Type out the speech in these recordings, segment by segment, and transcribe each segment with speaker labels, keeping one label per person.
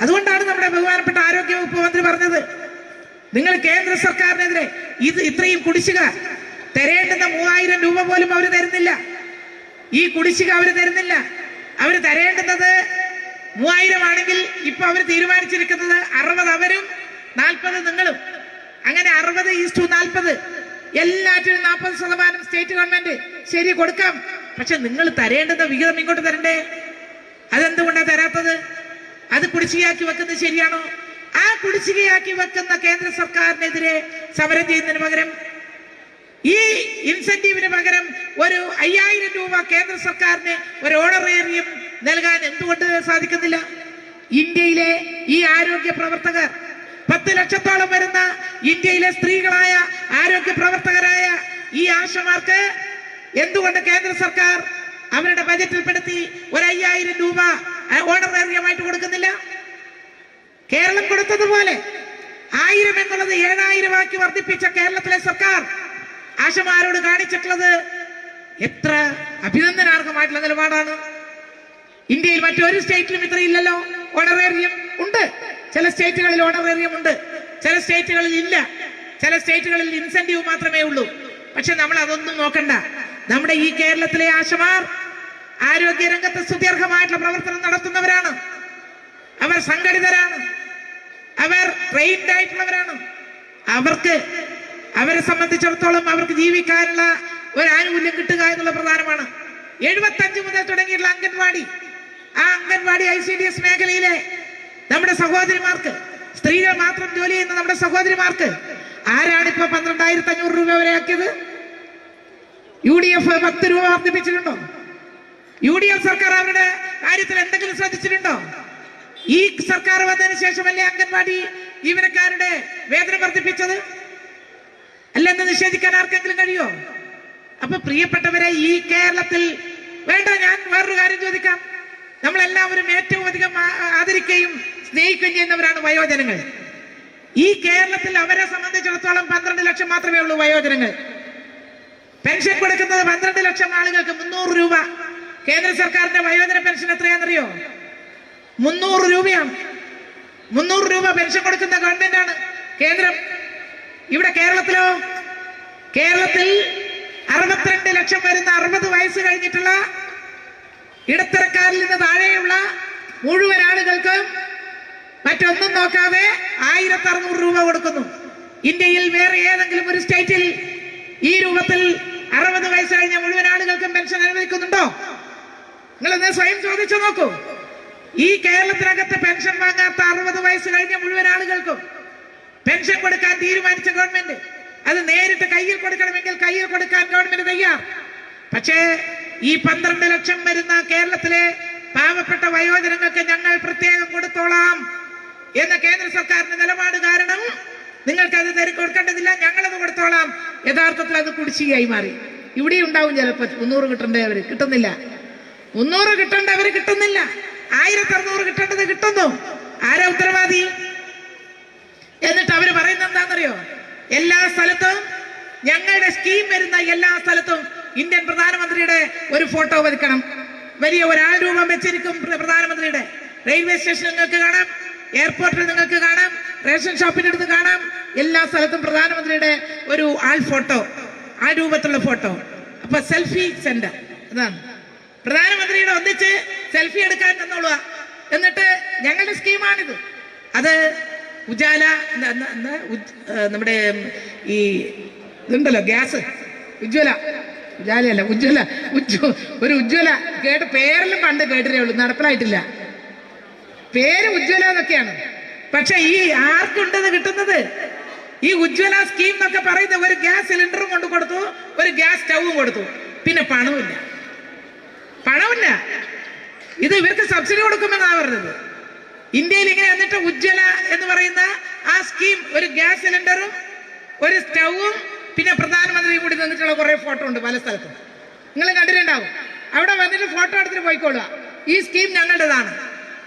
Speaker 1: അതുകൊണ്ടാണ് നമ്മുടെ ബഹുമാനപ്പെട്ട ആരോഗ്യ വകുപ്പ് മന്ത്രി പറഞ്ഞത്. നിങ്ങൾ കേന്ദ്ര സർക്കാരിനെതിരെ ഇത് ഇത്രയും കുടിശ്ശിക തരേണ്ടുന്ന മൂവായിരം രൂപ പോലും അവർ തരുന്നില്ല. ഈ കുടിശ്ശിക അവർ തരുന്നില്ല. അവർ തരേണ്ടുന്നത് മൂവായിരം ആണെങ്കിൽ ഇപ്പൊ അവർ തീരുമാനിച്ചിരിക്കുന്നത് അറുപത് അവരും നാൽപ്പത് നിങ്ങളും. അങ്ങനെ അറുപത് ഈസ്റ്റു നാൽപ്പത്. എല്ലാറ്റിനും നാൽപ്പത് ശതമാനം സ്റ്റേറ്റ് ഗവൺമെന്റ് ശരി കൊടുക്കാം. പക്ഷെ നിങ്ങൾ തരേണ്ടുന്ന വിഹിതം ഇങ്ങോട്ട് തരണ്ടേ? അതെന്തുകൊണ്ടാണ് തരാത്തത്? അത് കുടിശ്ശികയാക്കി വെക്കുന്നത് ശരിയാണോ? ആ കുടിശ്ശികയാക്കി വെക്കുന്ന കേന്ദ്ര സർക്കാരിനെതിരെ സമരം ചെയ്യുന്നതിന് പകരം ഈ ഇൻസെന്റീവിന് പകരം ഒരു അയ്യായിരം രൂപ കേന്ദ്ര സർക്കാരിന് ഒരു ഓണറേറിയം നൽകാൻ എന്തുകൊണ്ട് സാധിക്കുന്നില്ല? ഇന്ത്യയിലെ ഈ ആരോഗ്യ പ്രവർത്തകർ പത്ത് ലക്ഷത്തോളം വരുന്ന ഇന്ത്യയിലെ സ്ത്രീകളായ ആരോഗ്യ പ്രവർത്തകരായ ഈ ആശമാർക്ക് എന്തുകൊണ്ട് കേന്ദ്ര സർക്കാർ അവരുടെ ബജറ്റിൽപ്പെടുത്തി ഒരു അയ്യായിരം രൂപ ഓണറേറിയമായിട്ട് കൊടുക്കുന്നില്ല. കേരളം കൊടുത്തതുപോലെ ആയിരം എന്നുള്ളത് ഏഴായിരം ആക്കി വർദ്ധിപ്പിച്ച കേരളത്തിലെ സർക്കാർ ആശമാരോട് കാണിച്ചിട്ടുള്ളത് എത്ര അഭിനന്ദനാർഹമായിട്ടുള്ള നിലപാടാണ്. ഇന്ത്യയിൽ മറ്റൊരു സ്റ്റേറ്റിലും ഇത്രയില്ലല്ലോ ഓണറേറിയം ഉണ്ട്. ചില സ്റ്റേറ്റുകളിൽ ഓണറേറിയം ഉണ്ട്. ചില സ്റ്റേറ്റുകളിൽ ഇല്ല. ചില സ്റ്റേറ്റുകളിൽ ഇൻസെന്റീവ് മാത്രമേ ഉള്ളൂ. പക്ഷെ നമ്മൾ അതൊന്നും നോക്കണ്ട. നമ്മുടെ ഈ കേരളത്തിലെ ആശമാർ ആരോഗ്യ രംഗത്ത് സ്തുത്യർഹമായിട്ടുള്ള പ്രവർത്തനം നടത്തുന്നവരാണ്. അവർ സംഘടിതരാണ്. അവർ ട്രെയിൻഡ് ആയിട്ടുള്ളവരാണ്. അവർക്ക് അവരെ സംബന്ധിച്ചിടത്തോളം അവർക്ക് ജീവിക്കാനുള്ള ഒരു ആനുകൂല്യം കിട്ടുക എന്നുള്ള പ്രധാനമാണ്. എഴുപത്തഞ്ച് മുതൽ തുടങ്ങിയിട്ടുള്ള അംഗൻവാടി. ആ anganwadi I C D S മേഖലയിലെ നമ്മുടെ സഹോദരിമാർക്ക് സ്ത്രീകൾ മാത്രം ജോലി ചെയ്യുന്ന നമ്മുടെ സഹോദരിമാർക്ക് ആരാണ് ഇപ്പൊ പന്ത്രണ്ടായിരത്തി അഞ്ഞൂറ് രൂപ വരെ ആക്കിയത്? യു ഡി എഫ് പത്ത് രൂപ വർദ്ധിപ്പിച്ചിട്ടുണ്ടോ? യു ഡി എഫ് സർക്കാർ അവരുടെ കാര്യത്തിൽ എന്തെങ്കിലും ശ്രദ്ധിച്ചിട്ടുണ്ടോ? ഈ സർക്കാർ വന്നതിന് ശേഷമല്ലേ അംഗൻവാടി ജീവനക്കാരുടെ വേതനം വർദ്ധിപ്പിച്ചത്? അല്ലെന്ന് നിഷേധിക്കാൻ ആർക്കെങ്കിലും കഴിയോ അപ്പൊ പ്രിയപ്പെട്ടവരെ ഈ കേരളത്തിൽ വേണ്ട ഞാൻ വേറൊരു കാര്യം ചോദിക്കാം. നമ്മളെല്ലാവരും ഏറ്റവും അധികം ആദരിക്കുകയും സ്നേഹിക്കുകയും ചെയ്യുന്നവരാണ് വയോജനങ്ങൾ. ഈ കേരളത്തിൽ അവരെ സംബന്ധിച്ചിടത്തോളം പന്ത്രണ്ട് ലക്ഷം മാത്രമേ ഉള്ളൂ വയോജനങ്ങൾ. പെൻഷൻ കൊടുക്കുന്നത് പന്ത്രണ്ട് ലക്ഷം ആളുകൾക്ക് മുന്നൂറ് രൂപ. കേന്ദ്ര സർക്കാരിന്റെ വയോജന പെൻഷൻ എത്രയാണെന്നറിയോ? മുന്നൂറ് രൂപയാണ്. മുന്നൂറ് രൂപ പെൻഷൻ കൊടുക്കുന്ന ഗവൺമെന്റ് ആണ് കേന്ദ്രം. ഇവിടെ കേരളത്തിലോ? കേരളത്തിൽ അറുപത്തിരണ്ട് ലക്ഷം വരുന്ന അറുപത് വയസ്സ് കഴിഞ്ഞിട്ടുള്ള ഇടത്തരക്കാരിൽ നിന്ന് താഴെയുള്ള മുഴുവൻ ആളുകൾക്കും മറ്റൊന്നും നോക്കാതെ ആയിരത്തി അറുന്നൂറ് രൂപ കൊടുക്കുന്നു. ഇന്ത്യയിൽ വേറെ ഏതെങ്കിലും ഒരു സ്റ്റേറ്റിൽ ഈ രൂപത്തിൽ അറുപത് വയസ്സ് കഴിഞ്ഞ മുഴുവൻ ആളുകൾക്കും പെൻഷൻ അനുവദിക്കുന്നുണ്ടോ? നിങ്ങളൊന്ന് സ്വയം ചോദിച്ചു നോക്കൂ? ഈ കേരളത്തിനകത്ത് പെൻഷൻ വാങ്ങാത്ത അറുപത് വയസ്സ് കഴിഞ്ഞ മുഴുവൻ ആളുകൾക്കും പെൻഷൻ കൊടുക്കാൻ തീരുമാനിച്ച ഗവൺമെന്റ് അത് നേരിട്ട് കയ്യിൽ കൊടുക്കണമെങ്കിൽ കയ്യിൽ കൊടുക്കാൻ ഗവൺമെന്റ് തയ്യാർ. പക്ഷേ ഈ പന്ത്രണ്ട് ലക്ഷം വരുന്ന കേരളത്തിലെ പാവപ്പെട്ട വയോജനങ്ങൾക്ക് ഞങ്ങൾ പ്രത്യേകം കൊടുത്തോളാം എന്ന കേന്ദ്ര സർക്കാരിന്റെ നിലപാട് കാരണം നിങ്ങൾക്ക് അത് തരി കൊടുക്കേണ്ടതില്ല ഞങ്ങളത് കൊടുത്തോളാം. യഥാർത്ഥത്തിൽ അത് കുടിശ്ശികയായി മാറി. ഇവിടെ ഉണ്ടാവും ചിലപ്പോൾ. മുന്നൂറ് കിട്ടേണ്ടവര് കിട്ടുന്നില്ല. മുന്നൂറ് കിട്ടേണ്ടവര് കിട്ടുന്നില്ല. ആയിരത്തി അറുന്നൂറ് കിട്ടേണ്ടത് കിട്ടുന്നു. ആരാ ഉത്തരവാദി? എന്നിട്ട് അവർ പറയുന്നത് എന്താണെന്നറിയോ? എല്ലാ സ്ഥലത്തും ഞങ്ങളുടെ സ്കീം വരുന്ന എല്ലാ സ്ഥലത്തും ഇന്ത്യൻ പ്രധാനമന്ത്രിയുടെ ഒരു ഫോട്ടോ വെക്കണം വലിയ ഒരാൾ രൂപം വെച്ചിരിക്കും പ്രധാനമന്ത്രിയുടെ. റെയിൽവേ സ്റ്റേഷനിൽ നിങ്ങൾക്ക് കാണാം എയർപോർട്ടിൽ നിങ്ങൾക്ക് കാണാം റേഷൻ ഷോപ്പിന്റെ അടുത്ത് കാണാം. എല്ലാ സ്ഥലത്തും പ്രധാനമന്ത്രിയുടെ ഒരു ആൾ ഫോട്ടോ ആ രൂപത്തിലുള്ള ഫോട്ടോ അപ്പൊ സെൽഫി സെന്റർ അതാണ്. പ്രധാനമന്ത്രിയുടെ ഒന്നിച്ച് സെൽഫി എടുക്കാൻ തന്നോളുക എന്നിട്ട് ഞങ്ങളുടെ സ്കീമാണിത്. അത് ഉജാല നമ്മുടെ ഈ ഇതുണ്ടല്ലോ ഗ്യാസ്. ഉജ്ജ്വല. ഉജാലയല്ല ഉജ്ജ്വല. ഉജ്വ ഒരു ഉജ്ജ്വല. കേട്ട് പേരെല്ലാം പണ്ട് കേട്ടിട്ടേ ഉള്ളൂ നടപ്പിലായിട്ടില്ല. പേര് ഉജ്ജ്വല എന്നൊക്കെയാണ്. പക്ഷെ ഈ ആർക്കുണ്ടത് കിട്ടുന്നത്? ഈ ഉജ്ജ്വല സ്കീം എന്നൊക്കെ പറയുന്ന ഒരു ഗ്യാസ് സിലിണ്ടറും കൊണ്ട് കൊടുത്തു ഒരു ഗ്യാസ് സ്റ്റൗവും കൊടുത്തു. പിന്നെ പണമില്ല പണമില്ല. ഇത് ഇവർക്ക് സബ്സിഡി കൊടുക്കുമെന്നാണ് പറഞ്ഞത്. ഇന്ത്യയിൽ ഇങ്ങനെ എന്നിട്ട് ഉജ്ജ്വല എന്ന് പറയുന്ന ആ സ്കീം ഒരു ഗ്യാസ് സിലിണ്ടറും ഒരു സ്റ്റൗവും പിന്നെ പ്രധാനമന്ത്രി കൂടി നിന്നിട്ടുള്ള കുറെ ഫോട്ടോ ഉണ്ട് പല സ്ഥലത്തും. നിങ്ങൾ കണ്ടിട്ടുണ്ടാവും. അവിടെ വന്നിട്ട് ഫോട്ടോ എടുത്തിട്ട് പോയിക്കോളുക ഈ സ്കീം ഞങ്ങളുടേതാണ്.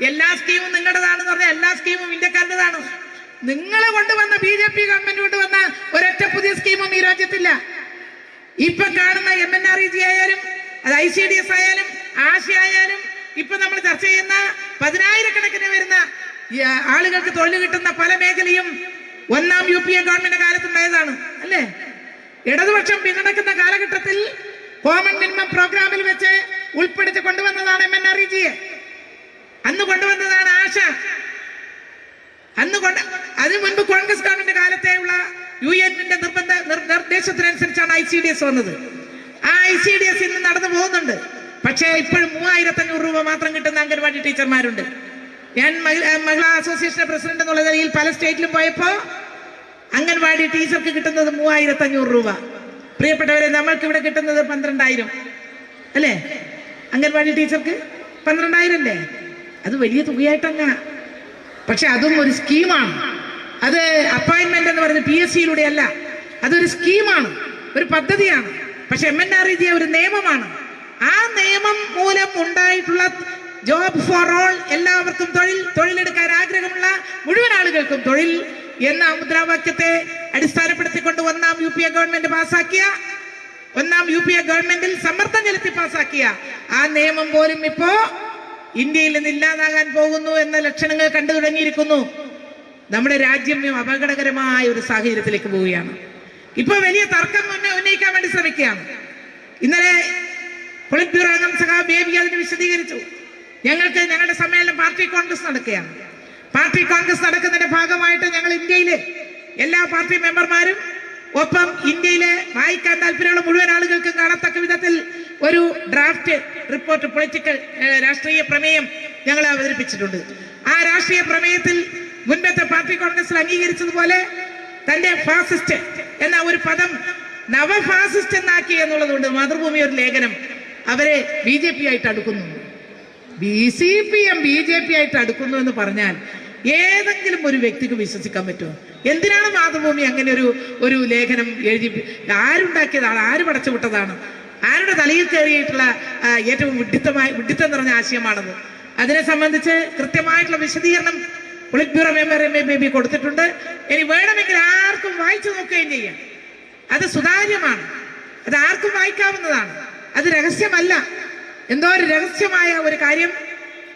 Speaker 1: എല്ലാ സ്കീമും നിങ്ങളുടേതാണെന്ന് പറഞ്ഞാൽ എല്ലാ സ്കീമും ഇന്ത്യക്കാരുടേതാണ്. നിങ്ങൾ കൊണ്ടുവന്ന ബി ജെ പി ഗവൺമെന്റ് കൊണ്ടുവന്ന ഒരൊറ്റ പുതിയ സ്കീമും ഈ രാജ്യത്തില്ല. ഇപ്പൊ കാണുന്ന M N R E G ആയാലും അത് ഐ സി ഡി എസ് ആയാലും ആശ ആയാലും ഇപ്പൊ നമ്മൾ ചർച്ച ചെയ്യുന്ന പതിനായിരക്കണക്കിന് വരുന്ന ആളുകൾക്ക് തൊഴിൽ കിട്ടുന്ന പല മേഖലയും ഒന്നാം യു പി എ ഗവൺമെന്റ് കാലത്തുണ്ടായതാണ് അല്ലേ? ഇടതുപക്ഷം പിന്തുണക്കുന്ന കാലഘട്ടത്തിൽ കോമൺ മിനിമം പ്രോഗ്രാമിൽ വെച്ച് ഉൾപ്പെടുത്തി കൊണ്ടുവന്നതാണ് എം എൻ ആർ ജിയെ അന്ന് കൊണ്ടുവന്നതാണ് ആശ. അന്ന് കൊണ്ട് അതിനു മുൻപ് കോൺഗ്രസ് ഗവൺമെന്റ് കാലത്തെയുള്ള യു എന്നിന്റെ നിർബന്ധ നിർദ്ദേശത്തിനനുസരിച്ചാണ് ഐ സി ഡി എസ് വന്നത്. ഐ സി ഡി എസ് ഇന്ന് നടന്നു പോകുന്നുണ്ട്. പക്ഷേ ഇപ്പോഴും മൂവായിരത്തി അഞ്ഞൂറ് രൂപ മാത്രം കിട്ടുന്ന അംഗൻവാടി ടീച്ചർമാരുണ്ട്. ഞാൻ മഹിളാ അസോസിയേഷന്റെ പ്രസിഡന്റ് എന്നുള്ള നിലയിൽ പല സ്റ്റേറ്റിലും പോയപ്പോ അംഗൻവാടി ടീച്ചർക്ക് കിട്ടുന്നത് മൂവായിരത്തി അഞ്ഞൂറ് രൂപ. പ്രിയപ്പെട്ടവരെ നമ്മൾക്ക് ഇവിടെ കിട്ടുന്നത് പന്ത്രണ്ടായിരം. അല്ലേ? അംഗൻവാടി ടീച്ചർക്ക് പന്ത്രണ്ടായിരം അല്ലേ? അത് വലിയ തുകയായിട്ടങ്ങ. പക്ഷെ അതും ഒരു സ്കീമാണ്. അത് അപ്പോയിന്റ്മെന്റ് എന്ന് പറയുന്നത് പി എസ് സിയിലൂടെ അല്ല അതൊരു സ്കീമാണ്. ഒരു പദ്ധതിയാണ്. പക്ഷെ M N R E G ഒരു നിയമമാണ്. ആ നിയമം മൂലം ഉണ്ടായിട്ടുള്ള ജോബ് ഫോർ ഓൾ എല്ലാവർക്കും തൊഴിൽ തൊഴിലെടുക്കാൻ ആഗ്രഹമുള്ള മുഴുവൻ ആളുകൾക്കും തൊഴിൽ എന്ന മുദ്രാവാക്യത്തെ അടിസ്ഥാനപ്പെടുത്തിക്കൊണ്ട് ഒന്നാം യു പി എ ഗവൺമെന്റ് പാസാക്കിയ ഒന്നാം യു പി എ ഗവൺമെന്റിൽ സമ്മർദ്ദം ചെലുത്തി പാസാക്കിയ ആ നിയമം പോലും ഇപ്പോ ഇന്ത്യയിൽ നിന്ന് ഇല്ലാതാകാൻ പോകുന്നു എന്ന ലക്ഷണങ്ങൾ കണ്ടു തുടങ്ങിയിരിക്കുന്നു. നമ്മുടെ രാജ്യം അപകടകരമായ ഒരു സാഹചര്യത്തിലേക്ക് പോവുകയാണ്. ഇപ്പൊ വലിയ തർക്കം ഉന്ന- ഉന്നയിക്കാൻ വേണ്ടി ശ്രമിക്കുകയാണ്. ഇന്നലെ പൊളിറ്റ് ബ്യൂറോ അംഗം സഖാ ബേബി അതിന് വിശദീകരിച്ചു. ഞങ്ങൾക്ക് ഞങ്ങളുടെ സമ്മേളനം പാർട്ടി കോൺഗ്രസ് നടക്കുകയാണ്. പാർട്ടി കോൺഗ്രസ് നടക്കുന്നതിന്റെ ഭാഗമായിട്ട് ഞങ്ങൾ ഇന്ത്യയിലെ എല്ലാ പാർട്ടി മെമ്പർമാരും ഒപ്പം ഇന്ത്യയിലെ വായിക്കാൻ താല്പര്യമുള്ള മുഴുവൻ ആളുകൾക്കും കാണത്തക്ക വിധത്തിൽ ഒരു ഡ്രാഫ്റ്റ് റിപ്പോർട്ട് പൊളിറ്റിക്കൽ രാഷ്ട്രീയ പ്രമേയം ഞങ്ങൾ അവതരിപ്പിച്ചിട്ടുണ്ട്. ആ രാഷ്ട്രീയ പ്രമേയത്തിൽ മുൻപത്തെ പാർട്ടി കോൺഗ്രസിൽ അംഗീകരിച്ചതുപോലെ തന്റെ ഫാസിസ്റ്റ് എന്ന ഒരു പദം നവഫാസിസ്റ്റ് എന്നാക്കി എന്നുള്ളതുകൊണ്ട് മാതൃഭൂമി ഒരു ലേഖനം അവരെ ബി ജെ പി ആയിട്ട് അടുക്കുന്നു. B C P M B J P ആയിട്ട് അടുക്കുന്നു എന്ന് പറഞ്ഞാൽ ഏതെങ്കിലും ഒരു വ്യക്തിക്ക് വിശ്വസിക്കാൻ പറ്റുമോ? എന്തിനാണ് മാതൃഭൂമി അങ്ങനെ ഒരു ഒരു ലേഖനം എഴുതി ആരുണ്ടാക്കിയതാണ് ആര് പടച്ചു വിട്ടതാണ്? ആരുടെ തലയിൽ കയറിയിട്ടുള്ള ആ, ഏറ്റവും വിഡിത്തമായ വിഡിത്തം നിറഞ്ഞ ആശയമാണത്? അതിനെ സംബന്ധിച്ച് കൃത്യമായിട്ടുള്ള വിശദീകരണം politburo member M A Baby കൊടുത്തിട്ടുണ്ട്. ഇനി വേണമെങ്കിൽ ആർക്കും വായിച്ചു നോക്കുകയും ചെയ്യാം. അത് സുതാര്യമാണ്. അത് ആർക്കും വായിക്കാവുന്നതാണ്. അത് രഹസ്യമല്ല. എന്തോ ഒരു രഹസ്യമായ ഒരു കാര്യം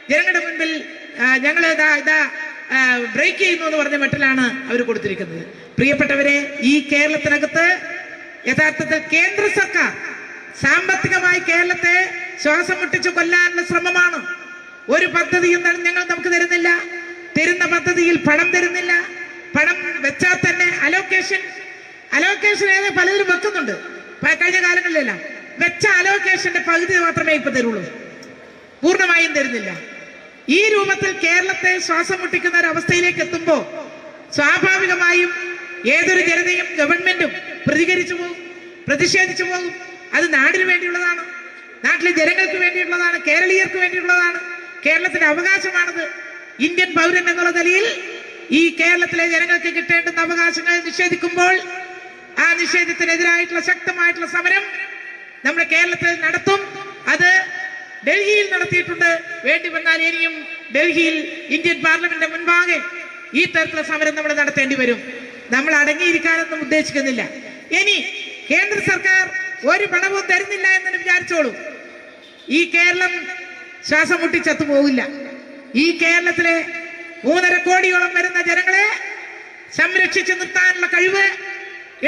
Speaker 1: ജനങ്ങളുടെ മുൻപിൽ ഞങ്ങൾ ഇതാ ഇതാ ബ്രേക്ക് ചെയ്യുന്നു എന്ന് പറഞ്ഞ മട്ടിലാണ് അവർ കൊടുത്തിരിക്കുന്നത്. പ്രിയപ്പെട്ടവരെ ഈ കേരളത്തിനകത്ത് യഥാർത്ഥത്തിൽ കേന്ദ്ര സർക്കാർ സാമ്പത്തികമായി കേരളത്തെ ശ്വാസം മുട്ടിച്ചു കൊല്ലാനുള്ള ശ്രമമാണ്. ഒരു പദ്ധതിയും ഞങ്ങൾ നമുക്ക് തരുന്നില്ല. തരുന്ന പദ്ധതിയിൽ പണം തരുന്നില്ല. പണം വെച്ചാൽ തന്നെ അലോക്കേഷൻ അലോക്കേഷൻ ഏത് പലതിലും വെക്കുന്നുണ്ട്. കഴിഞ്ഞ കാലങ്ങളിലെല്ലാം വെച്ച അലോക്കേഷന്റെ പകുതി മാത്രമേ ഇപ്പൊ തരുള്ളൂ. പൂർണമായും തരുന്നില്ല. ഈ രൂപത്തിൽ കേരളത്തെ ശ്വാസം മുട്ടിക്കുന്ന ഒരു അവസ്ഥയിലേക്ക് എത്തുമ്പോൾ സ്വാഭാവികമായും ഏതൊരു ജനതയും ഗവൺമെന്റും പ്രതികരിച്ചു പോകും പ്രതിഷേധിച്ചു പോകും. അത് നാടിന് വേണ്ടിയുള്ളതാണ്. നാട്ടിലെ ജനങ്ങൾക്ക് വേണ്ടിയുള്ളതാണ്. കേരളീയർക്ക് വേണ്ടിയുള്ളതാണ്. കേരളത്തിന്റെ അവകാശമാണത്. ഇന്ത്യൻ പൗരൻ എന്നുള്ള നിലയിൽ ഈ കേരളത്തിലെ ജനങ്ങൾക്ക് കിട്ടേണ്ടുന്ന അവകാശങ്ങൾ നിഷേധിക്കുമ്പോൾ ആ നിഷേധത്തിനെതിരായിട്ടുള്ള ശക്തമായിട്ടുള്ള സമരം നമ്മുടെ കേരളത്തിൽ നടത്തും. അത് ഡൽഹിയിൽ നടത്തിയിട്ടുണ്ട്. വേണ്ടി വന്നാൽ ഇനിയും ഡൽഹിയിൽ ഇന്ത്യൻ പാർലമെന്റിന്റെ മുൻപാകെ ഈ തരത്തിലുള്ള സമരം നമ്മൾ നടത്തേണ്ടി വരും. നമ്മൾ അടങ്ങിയിരിക്കാനൊന്നും ഉദ്ദേശിക്കുന്നില്ല. ഇനി കേന്ദ്ര സർക്കാർ ഒരു പണവും തരുന്നില്ല എന്ന് വിചാരിച്ചോളൂ. ഈ കേരളം ശ്വാസം മുട്ടി ചത്തുപോകില്ല. ഈ കേരളത്തിലെ മൂന്നര കോടിയോളം വരുന്ന ജനങ്ങളെ സംരക്ഷിച്ചു നിർത്താനുള്ള കഴിവ്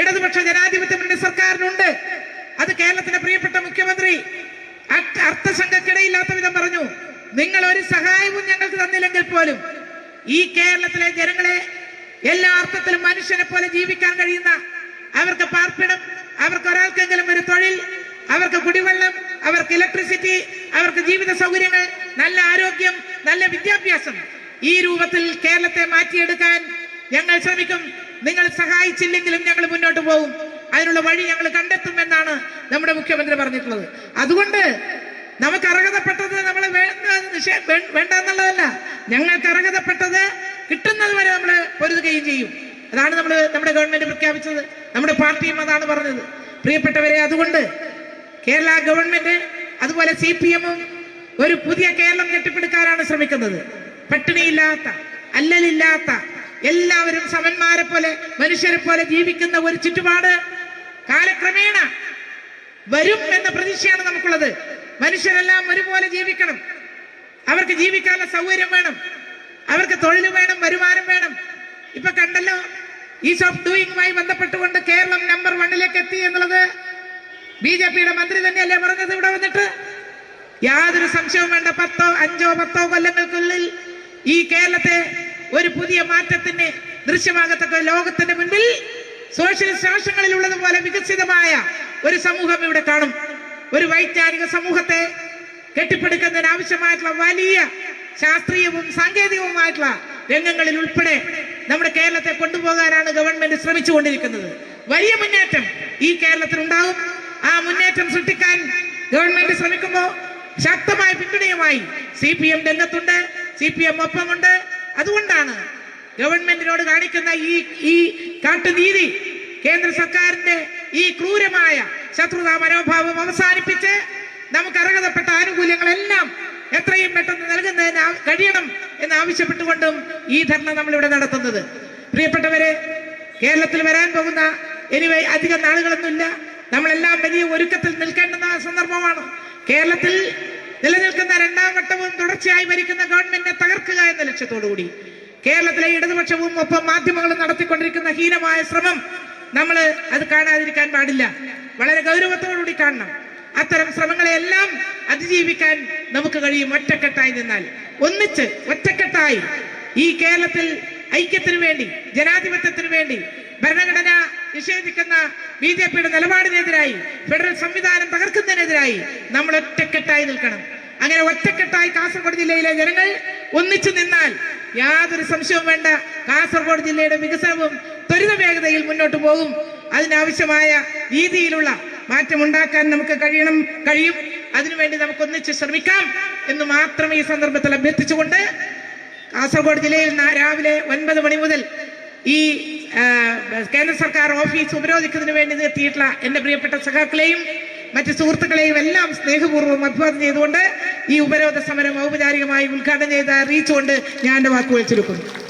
Speaker 1: ഇടതുപക്ഷ ജനാധിപത്യ മുന്നണി സർക്കാരിനുണ്ട്. അത് കേരളത്തിന്റെ പ്രിയപ്പെട്ട മുഖ്യമന്ത്രി അർത്ഥസംഘക്കിടയില്ലാത്ത വിധം പറഞ്ഞു. നിങ്ങൾ ഒരു സഹായവും ഞങ്ങൾക്ക് തന്നില്ലെങ്കിൽ പോലും ഈ കേരളത്തിലെ ജനങ്ങളെ എല്ലാ അർത്ഥത്തിലും മനുഷ്യനെ പോലെ ജീവിക്കാൻ കഴിയുന്ന അവർക്ക് പാർപ്പിടം അവർക്ക് ഒരാൾക്കെങ്കിലും ഒരു തൊഴിൽ അവർക്ക് കുടിവെള്ളം അവർക്ക് ഇലക്ട്രിസിറ്റി അവർക്ക് ജീവിത സൗകര്യങ്ങൾ നല്ല ആരോഗ്യം നല്ല വിദ്യാഭ്യാസം ഈ രൂപത്തിൽ കേരളത്തെ മാറ്റിയെടുക്കാൻ ഞങ്ങൾ ശ്രമിക്കും. നിങ്ങൾ സഹായിച്ചില്ലെങ്കിലും ഞങ്ങൾ മുന്നോട്ട് പോകും. അതിനുള്ള വഴി ഞങ്ങൾ കണ്ടെത്തും എന്നാണ് നമ്മുടെ മുഖ്യമന്ത്രി പറഞ്ഞിട്ടുള്ളത്. അതുകൊണ്ട് നമുക്ക് അർഹതപ്പെട്ടത് നമ്മൾ വേണ്ട എന്നുള്ളതല്ല. ഞങ്ങൾക്ക് അർഹതപ്പെട്ടത് കിട്ടുന്നത് വരെ നമ്മൾ പൊരുതുകയും ചെയ്യും. അതാണ് നമ്മൾ നമ്മുടെ ഗവൺമെന്റ് പ്രഖ്യാപിച്ചത്. നമ്മുടെ പാർട്ടിയും അതാണ് പറഞ്ഞത്. പ്രിയപ്പെട്ടവരെ അതുകൊണ്ട് കേരള ഗവൺമെന്റ് അതുപോലെ സി പി എമ്മും ഒരു പുതിയ കേരളം കെട്ടിപ്പടുക്കാനാണ് ശ്രമിക്കുന്നത്. പട്ടിണിയില്ലാത്ത അല്ലലില്ലാത്ത എല്ലാവരും സമന്മാരെ പോലെ മനുഷ്യരെ പോലെ ജീവിക്കുന്ന ഒരു ചുറ്റുപാട് കാലക്രമേണ വരും എന്ന പ്രതീക്ഷയാണ് നമുക്കുള്ളത്. മനുഷ്യരെല്ലാം ഒരുപോലെ ജീവിക്കണം. അവർക്ക് ജീവിക്കാനുള്ള സൗകര്യം വേണം. അവർക്ക് തൊഴിൽ വേണം വരുമാനം വേണം. ഇപ്പൊ കണ്ടല്ലോ ഈസ് ഓഫ് ഡൂയിങ്ങുമായി ബന്ധപ്പെട്ടുകൊണ്ട് കേരളം നമ്പർ വണ്ണിലേക്ക് എത്തി എന്നുള്ളത് ബി ജെ പിയുടെ മന്ത്രി തന്നെയല്ലേ പറഞ്ഞത് ഇവിടെ വന്നിട്ട്? യാതൊരു സംശയവും വേണ്ട പത്തോ അഞ്ചോ പത്തോ കൊല്ലങ്ങൾക്കുള്ളിൽ ഈ കേരളത്തെ ഒരു പുതിയ മാറ്റത്തിന് ദൃശ്യമാകത്തക്ക ലോകത്തിന്റെ മുൻപിൽ സോഷ്യൽ രാഷ്ട്രങ്ങളിൽ ഉള്ളതുപോലെ വികസിതമായ ഒരു സമൂഹം ഇവിടെ കാണും. ഒരു വൈജ്ഞാനിക സമൂഹത്തെ കെട്ടിപ്പടുക്കുന്നതിന് ആവശ്യമായിട്ടുള്ള വലിയ ശാസ്ത്രീയവും സാങ്കേതികവുമായിട്ടുള്ള രംഗങ്ങളിൽ ഉൾപ്പെടെ നമ്മുടെ കേരളത്തെ കൊണ്ടുപോകാനാണ് ഗവൺമെന്റ് ശ്രമിച്ചുകൊണ്ടിരിക്കുന്നത്. വലിയ മുന്നേറ്റം ഈ കേരളത്തിൽ ഉണ്ടാകും ആ മുന്നേറ്റം സൃഷ്ടിക്കാൻ ഗവൺമെന്റ് ശ്രമിക്കുമ്പോൾ ശക്തമായ പിന്തുണയുമായി സി പി എം രംഗത്തുണ്ട്. സി പി എം ഒപ്പമുണ്ട്. അതുകൊണ്ടാണ് ഗവൺമെന്റിനോട് കാണിക്കുന്ന ഈ ഈ കാട്ടുനീതി കേന്ദ്ര സർക്കാരിന്റെ ഈ ക്രൂരമായ ശത്രുതാ മനോഭാവം അവസാനിപ്പിച്ച് നമുക്ക് അർഹതപ്പെട്ട ആനുകൂല്യങ്ങളെല്ലാം എത്രയും പെട്ടെന്ന് നൽകുന്നതിന് കഴിയണം എന്ന് ആവശ്യപ്പെട്ടുകൊണ്ടും ഈ ധർണ നമ്മളിവിടെ നടത്തുന്നത്. പ്രിയപ്പെട്ടവരെ കേരളത്തിൽ വരാൻ പോകുന്ന എനിവേ അധികം നാളുകളൊന്നുമില്ല. നമ്മളെല്ലാം വലിയ ഒരുക്കത്തിൽ നിൽക്കേണ്ടുന്ന സന്ദർഭമാണ്. കേരളത്തിൽ നിലനിൽക്കുന്ന രണ്ടാം വട്ടവും തുടർച്ചയായി ഭരിക്കുന്ന ഗവൺമെന്റിനെ തകർക്കുക എന്ന ലക്ഷ്യത്തോടുകൂടി കേരളത്തിലെ ഇടതുപക്ഷവും ഒപ്പം മാധ്യമങ്ങളും നടത്തിക്കൊണ്ടിരിക്കുന്ന ഹീനമായ ശ്രമം നമ്മൾ അത് കാണാതിരിക്കാൻ പാടില്ല. വളരെ ഗൗരവത്തോടുകൂടി കാണണം. അത്തരം ശ്രമങ്ങളെല്ലാം അതിജീവിക്കാൻ നമുക്ക് കഴിയും ഒറ്റക്കെട്ടായി നിന്നാൽ. ഒന്നിച്ച് ഒറ്റക്കെട്ടായി ഈ കേരളത്തിൽ ഐക്യത്തിനു വേണ്ടി ജനാധിപത്യത്തിനു വേണ്ടി ഭരണഘടന നിഷേധിക്കുന്ന ബി ജെ പിയുടെ നിലപാടിനെതിരായി ഫെഡറൽ സംവിധാനം തകർക്കുന്നതിനെതിരായി നമ്മൾ ഒറ്റക്കെട്ടായി നിൽക്കണം. അങ്ങനെ ഒറ്റക്കെട്ടായി കാസർഗോഡ് ജില്ലയിലെ ജനങ്ങൾ ഒന്നിച്ചു നിന്നാൽ യാതൊരു സംശയവും വേണ്ട. കാസർഗോഡ് ജില്ലയുടെ വികസനവും ത്വരിത വേഗതയിൽ മുന്നോട്ട് പോകും. അതിനാവശ്യമായ രീതിയിലുള്ള മാറ്റമുണ്ടാക്കാൻ നമുക്ക് കഴിയണം കഴിയും. അതിനുവേണ്ടി നമുക്ക് ഒന്നിച്ച് ശ്രമിക്കാം എന്ന് മാത്രം ഈ സന്ദർഭത്തിൽ അഭ്യർത്ഥിച്ചുകൊണ്ട് കാസർഗോഡ് ജില്ലയിൽ രാവിലെ ഒൻപത് മണി മുതൽ ഈ കേന്ദ്ര സർക്കാർ ഓഫീസ് ഉപരോധിക്കുന്നതിന് വേണ്ടി നിർത്തിയിട്ടുള്ള എന്റെ പ്രിയപ്പെട്ട സഖാക്കളെയും മറ്റ് സുഹൃത്തുക്കളെയും എല്ലാം സ്നേഹപൂർവം അഭിവാദം ചെയ്തുകൊണ്ട് ഈ ഉപരോധ സമരം ഔപചാരികമായി ഉദ്ഘാടനം ചെയ്ത് അറിയിച്ചുകൊണ്ട് ഞാൻ എന്റെ വാക്കുകൾ ചുരുക്കുന്നു.